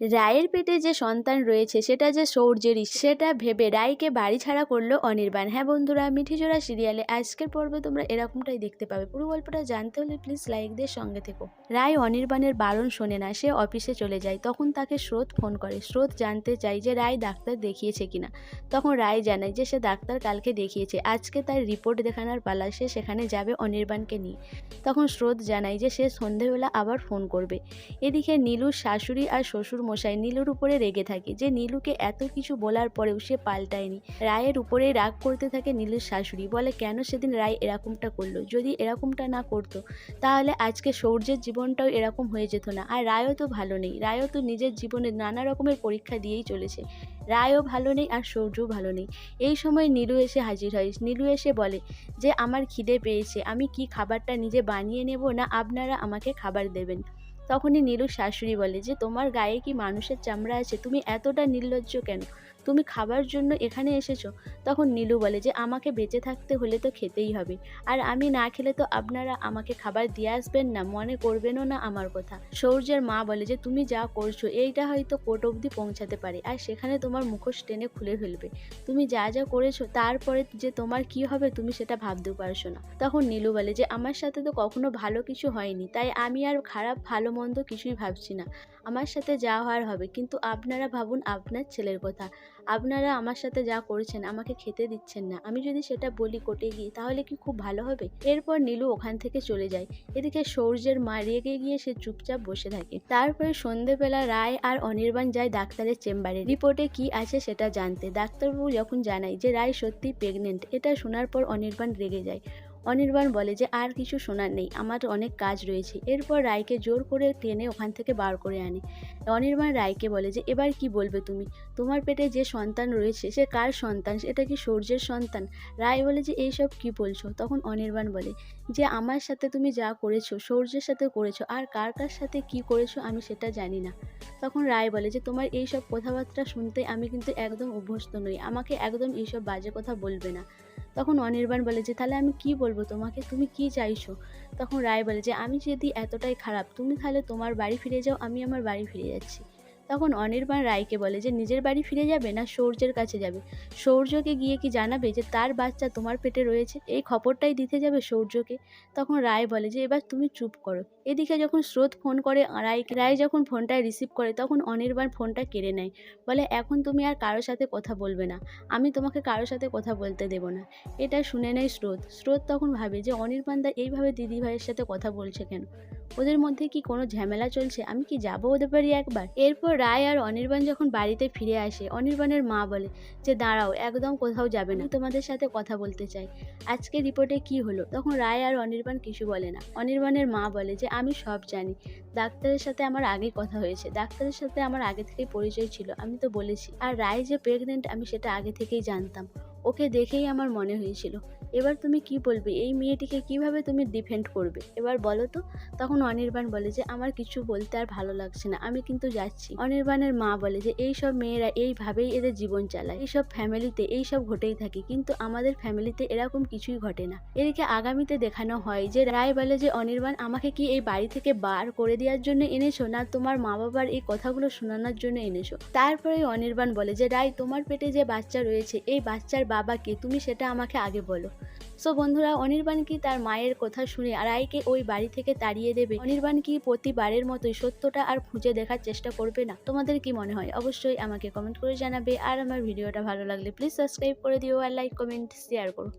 রায়ের পেটে যে সন্তান রয়েছে, সেটা যে সৌর্যেরই সেটা ভেবে রায়কে বাড়ি ছাড়া করল অনির্বাণ। হ্যাঁ বন্ধুরা, মিঠিজোড়া সিরিয়ালে আজকের পর্বে তোমরা এরকমটাই দেখতে পাবে। পুরো গল্পটা জানতে হলে প্লিজ লাইক দিয়ে সঙ্গে থেকো। রায় অনির্বাণের বারণ শোনে না, সে অফিসে চলে যায়, তখন তাকে স্রোত ফোন করে। স্রোত জানতে চাই যে রায় ডাক্তার দেখিয়েছে কিনা তখন রায় জানায় যে সে ডাক্তার কালকে দেখিয়েছে, আজকে তার রিপোর্ট দেখানোর পালা, সে সেখানে যাবে অনির্বাণকে নিয়ে। তখন স্রোত জানায় যে সে সন্ধেবেলা আবার ফোন করবে। এদিকে নীলুর শাশুড়ি আর শ্বশুর মশাই নীলুর উপরে রেগে থাকে। যে নীলুকে এত কিছু বলার পরেও সে পাল্টায়নি। রায়ের উপরেই রাগ করতে থাকে নীলুর শাশুড়ি। বলে, কেন সেদিন রায় এরকমটা করল? যদি এরকমটা না করতো, তাহলে আজকে সৌর্যের জীবনটাও এরকম হয়ে যেত না। আর রায়ও তো ভালো নেই। রায়ও তো নিজের জীবনে নানা রকমের পরীক্ষা দিয়েই চলেছে। রায়ও ভালো নেই আর সৌর্যও ভালো নেই। এই সময় নীলু এসে হাজির হয়। নীলু এসে বলে, যে আমার খিদে পেয়েছে। আমি কি খাবারটা নিজে বানিয়ে নেব না আপনারা আমাকে খাবার দেবেন? তখনই নীলুর শাশুড়ি বলে যে, তোমার গায়ে কি মানুষের চামড়া আছে? তুমি এতটা নির্লজ্জ কেন? তুমি খাবার জন্য এখানে এসেছ? তখন নীলু বলে যে, আমাকে বেঁচে থাকতে হলে তো খেতেই হবে। আর আমি না খেলে তো আপনারা আমাকে খাবার দিয়ে আসবেন না, মনে করবেনও না আমার কথা। সৌর্যের মা বলে যে, তুমি যা করছ, এইটা হয়তো কোর্ট অবধি পৌঁছাতে পারে। আর সেখানে তোমার মুখোশ টেনে খুলে ফেলবে। তুমি যা যা করেছ, তারপরে যে তোমার কি হবে তুমি সেটা ভাবতেও পারছ না। তখন নীলু বলে যে, আমার সাথে তো কখনো ভালো কিছু হয়নি, তাই আমি আর খারাপ, ভালো, মন্দ কিছুই ভাবছি না। আমার সাথে যা হওয়ার হবে, কিন্তু আপনারা ভাবুন আপনার ছেলের কথা। আপনারা আমার সাথে যা করছেন আমাকে খেতে দিচ্ছেন না। আমি যদি সেটা বলি কোর্টে গিয়ে, তাহলে কি খুব ভালো হবে? এরপর নীলু ওখান থেকে চলে যায়। এদিকে সৌর্যের মা রেগে গিয়ে সে চুপচাপ বসে থাকে। তারপরে সন্ধেবেলা রায় আর অনির্বাণ যায় ডাক্তারের চেম্বারে। রিপোর্টে কি আছে সেটা জানতে। ডাক্তারবাবু যখন জানায় যে রায় সত্যি প্রেগনেন্ট এটা শোনার পর অনির্বাণ রেগে যায়। অনির্বাণ বলে যে, আর কিছু শোনার নেই, আমার অনেক কাজ রয়েছে। এরপর রায়কে জোর করে টেনে ওখান থেকে বার করে আনে। অনির্বাণ রায়কে বলে যে, এবার কি বলবে তুমি? তোমার পেটে যে সন্তান রয়েছে, সে কার সন্তান? এটা কি সূর্যের সন্তান? রায় বলে যে, এইসব কি বলছো? তখন অনির্বাণ বলে যে, আমার সাথে তুমি যা করেছ, সূর্যের সাথে করেছ, আর কার কার সাথে কি করেছ আমি সেটা জানি না। তখন রায় বলে যে, তোমার এই সব কথাবার্তা শুনতে আমি কিন্তু একদম অভ্যস্ত নই, আমাকে একদম এইসব বাজে কথা বলবে না। তখন অনির্বাণ বলে যে, তাহলে আমি কি বলব তোমাকে? তুমি কি চাইছো? তখন রায় বলে যে, আমি যদি এতটাই খারাপ, তুমি তাহলে তোমার বাড়ি ফিরে যাও, আমি আমার বাড়ি ফিরে যাচ্ছি। তখন অনির্বাণ রায়কে বলে যে, নিজের বাড়ি ফিরে যাবে না সৌর্যের কাছে যাবে? সৌর্যকে গিয়ে কি জানাবে যে, তার বাচ্চা তোমার পেটে রয়েছে? এই খবরটাই দিতে যাবে সৌর্যকে? তখন রায় বলে যে, এবার তুমি চুপ করো। এদিকে যখন স্রোত ফোন করে, রায় রায় যখন ফোনটা রিসিভ করে, তখন অনির্বাণ ফোনটা কেড়ে নেয়। বলে, এখন তুমি আর কারোর সাথে কথা বলবে না। আমি তোমাকে কারোর সাথে কথা বলতে দেব না। এটা শুনে নেয় স্রোত। স্রোত তখন ভাবে যে, অনির্বাণ দা এইভাবে দিদি ভাইয়ের সাথে কথা বলছে কেন? ওদের মধ্যে কি কোনো ঝামেলা চলছে? আমি কি যাব ওদের বাড়ি একবার? এরপর রায় আর অনির্বাণ যখন বাড়িতে ফিরে আসে, অনির্বাণের মা বলে যে, দাঁড়াও, একদম কোথাও যাবে না। তোমাদের সাথে কথা বলতে চাই। আজকে রিপোর্টে কি হলো? তখন রায় আর অনির্বাণ কিছু বলে না। অনির্বাণের মা বলে যে, আমি সব জানি। ডাক্তারের সাথে আমার আগে কথা হয়েছে। ডাক্তারের সাথে আমার আগে থেকেই পরিচয় ছিল, আমি তো বলেছি। আর রায় যে প্রেগনেন্ট আমি সেটা আগে থেকেই জানতাম। ওকে দেখেই আমার মনে হয়েছিল। এবার তুমি কি বলবে? এই মেয়েটিকে কীভাবে তুমি ডিফেন্ড করবে? এবার বলো তো? তখন অনির্বাণ বলে যে, আমার কিছু বলতে আর ভালো লাগছে না। আমি কিন্তু যাচ্ছি। অনির্বাণের মা বলে যে, এই সব মেয়েরা এইভাবেই এদের জীবন চালায়। এইসব ফ্যামিলিতে এই সব ঘটেই থাকে। কিন্তু আমাদের ফ্যামিলিতে এরকম কিছুই ঘটে না। এদিকে আগামীতে দেখানো হয় যে, রায় বলে যে, অনির্বাণ, আমাকে কি এই বাড়ি থেকে বার করে দেওয়ার জন্য এনেছো? না তোমার মা বাবার এই কথাগুলো শোনানোর জন্য এনেছো? তারপরে অনির্বাণ বলে যে, রায়, তোমার পেটে যে বাচ্চা রয়েছে, এই বাচ্চার বাবাকে তুমি সেটা আমাকে আগে বলো। সো বন্ধুরা, অনির্বাণ কি তার মায়ের কথা শুনে রায়কে ওই বাড়ি থেকে তাড়িয়ে দেবে? অনির্বাণ কি প্রতিবারের মতোই সত্যটা আর খুঁজে দেখার চেষ্টা করবে না? তোমাদের কি মনে হয়? অবশ্যই আমাকে কমেন্ট করে জানাবে। আর আমার ভিডিওটা ভালো লাগলে প্লিজ সাবস্ক্রাইব করে দিও আর লাইক কমেন্ট শেয়ার করো।